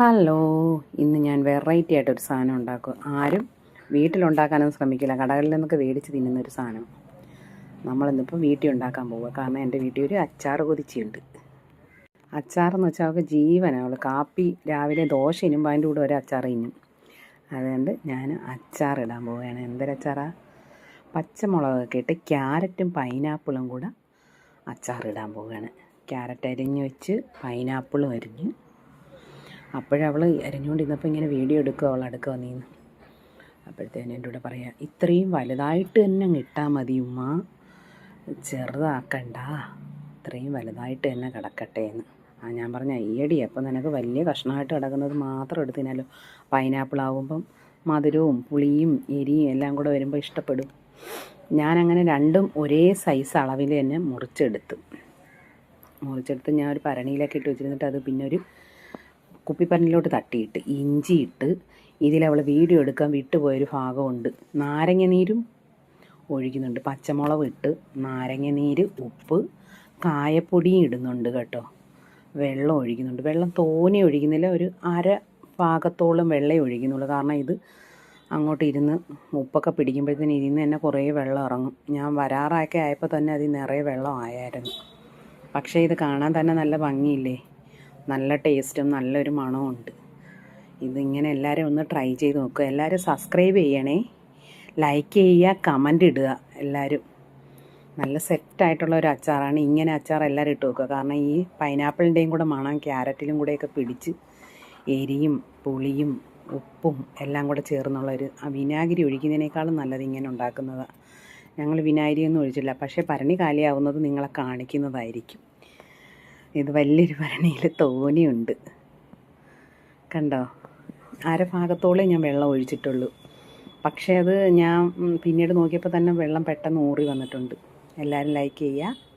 Hello ഇന്ന് ഞാൻ variety ആയിട്ടൊരു സാധനം ഉണ്ടാക്കും. ആരും വീട്ടിലുണ്ടാക്കാനൊന്നും ശ്രമിക്കില്ല. കടകളിൽ നിന്നൊക്കെ മേടിച്ച് തിന്നുന്നൊരു സാധനം. നമ്മളിന്നിപ്പോൾ വീട്ടിൽ ഉണ്ടാക്കാൻ പോവുക കാരണം എന്റെ വീട്ടിൽ ഒരു അച്ചാർ കൊതിച്ചുണ്ട് അച്ചാറെന്ന് വെച്ചാൽ അവൾക്ക് ജീവനാണ് അവൾ കാപ്പി രാവിലെ ദോശ ഇനുമ്പോൾ അതിന്റെ കൂടെ ഒരു അച്ചാർ ഇന്നും. അതുകൊണ്ട് ഞാൻ അച്ചാർ ഇടാൻ പോവുകയാണ്. എന്തൊരച്ചാറാ? പച്ചമുളകൊക്കെ ഇട്ട് ക്യാരറ്റും പൈനാപ്പിളും കൂടെ അച്ചാർ ഇടാൻ പോവുകയാണ്. ക്യാരറ്റ് അരിഞ്ഞ് വെച്ച് പൈനാപ്പിളും അരിഞ്ഞ് അപ്പോഴവൾ അരിഞ്ഞുകൊണ്ടിരുന്നപ്പോൾ ഇങ്ങനെ വീഡിയോ എടുക്കുക അവൾ അടുക്ക വന്നിന്ന്. അപ്പോഴത്തേനും എന്റെ കൂടെ പറയാം ഇത്രയും വലുതായിട്ട് തന്നെ അങ്ങ് ഇട്ടാൽ മതി ഉമ്മ. ചെറുതാക്കണ്ട. ഇത്രയും വലുതായിട്ട് തന്നെ കിടക്കട്ടെ എന്ന് ആ ഞാൻ പറഞ്ഞ ഈയടി അപ്പം നിനക്ക് വലിയ കഷ്ണമായിട്ട് കിടക്കുന്നത് മാത്രം എടുത്തിനാലോ? പൈനാപ്പിൾ ആകുമ്പം മധുരവും പുളിയും എരിയും എല്ലാം കൂടെ വരുമ്പോൾ ഇഷ്ടപ്പെടും. ഞാനങ്ങനെ രണ്ടും ഒരേ സൈസ് അളവിൽ തന്നെ മുറിച്ചെടുത്തു. മുറിച്ചെടുത്ത് ഞാൻ ഒരു പരണിയിലൊക്കെ ഇട്ട് വെച്ചിരുന്നിട്ട് അത് പിന്നെ ഒരു കുപ്പിപ്പരണിലോട്ട് തട്ടിയിട്ട് ഇഞ്ചിയിട്ട് ഇതിലവൾ വീഡിയോ എടുക്കാൻ വിട്ടുപോയൊരു ഭാഗമുണ്ട്. നാരങ്ങ നീരും ഒഴിക്കുന്നുണ്ട്. പച്ചമുളക് ഇട്ട് നാരങ്ങ നീര് ഉപ്പ് കായപ്പൊടിയും ഇടുന്നുണ്ട് കേട്ടോ. വെള്ളം ഒഴിക്കുന്നുണ്ട്. വെള്ളം തോനെ ഒഴിക്കുന്നില്ല. ഒരു അര ഭാഗത്തോളം വെള്ളം ഒഴിക്കുന്നുള്ളൂ. കാരണം ഇത് അങ്ങോട്ട് ഇരുന്ന് ഉപ്പൊക്കെ പിടിക്കുമ്പോഴത്തേന് ഇരുന്ന് തന്നെ കുറേ വെള്ളം ഇറങ്ങും. ഞാൻ വരാറൊക്കെ ആയപ്പോൾ തന്നെ അതിൽ നിറയെ വെള്ളം ആയായിരുന്നു. പക്ഷേ ഇത് കാണാൻ തന്നെ നല്ല ഭംഗിയില്ലേ? നല്ല ടേസ്റ്റും നല്ലൊരു മണവും ഉണ്ട് ഇതിങ്ങനെ എല്ലാവരും ഒന്ന് ട്രൈ ചെയ്ത് നോക്കുക. എല്ലാവരും സബ്സ്ക്രൈബ് ചെയ്യണേ. ലൈക്ക് ചെയ്യുക കമന്റ് ഇടുക എല്ലാവരും. നല്ല സെറ്റായിട്ടുള്ള ഒരു അച്ചാറാണ്. ഇങ്ങനെ അച്ചാർ എല്ലാവരും ഇട്ട് വെക്കുക കാരണം ഈ പൈനാപ്പിളിന്റെയും കൂടെ മണം ക്യാരറ്റിലും കൂടെയൊക്കെ പിടിച്ച് എരിയും പുളിയും ഉപ്പും എല്ലാം കൂടെ ചേർന്നുള്ള ഒരു വിനാഗിരി ഒഴിക്കുന്നതിനേക്കാളും നല്ലത് ഇങ്ങനെ ഉണ്ടാക്കുന്നതാണ്. ഞങ്ങൾ വിനാഗിരിയൊന്നും ഒഴിച്ചില്ല പക്ഷേ പരണി കാലിയാവുന്നത് നിങ്ങളെ കാണിക്കുന്നതായിരിക്കും. ഇത് വലിയൊരു ഭരണിയിൽ തോനിയുണ്ട് കണ്ടോ? അര ഭാഗത്തോളേ ഞാൻ വെള്ളം ഒഴിച്ചിട്ടുള്ളൂ. പക്ഷേ അത് ഞാൻ പിന്നീട് നോക്കിയപ്പോൾ തന്നെ വെള്ളം പെട്ടെന്ന് ഊറി വന്നിട്ടുണ്ട്. എല്ലാവരും ലൈക്ക് ചെയ്യുക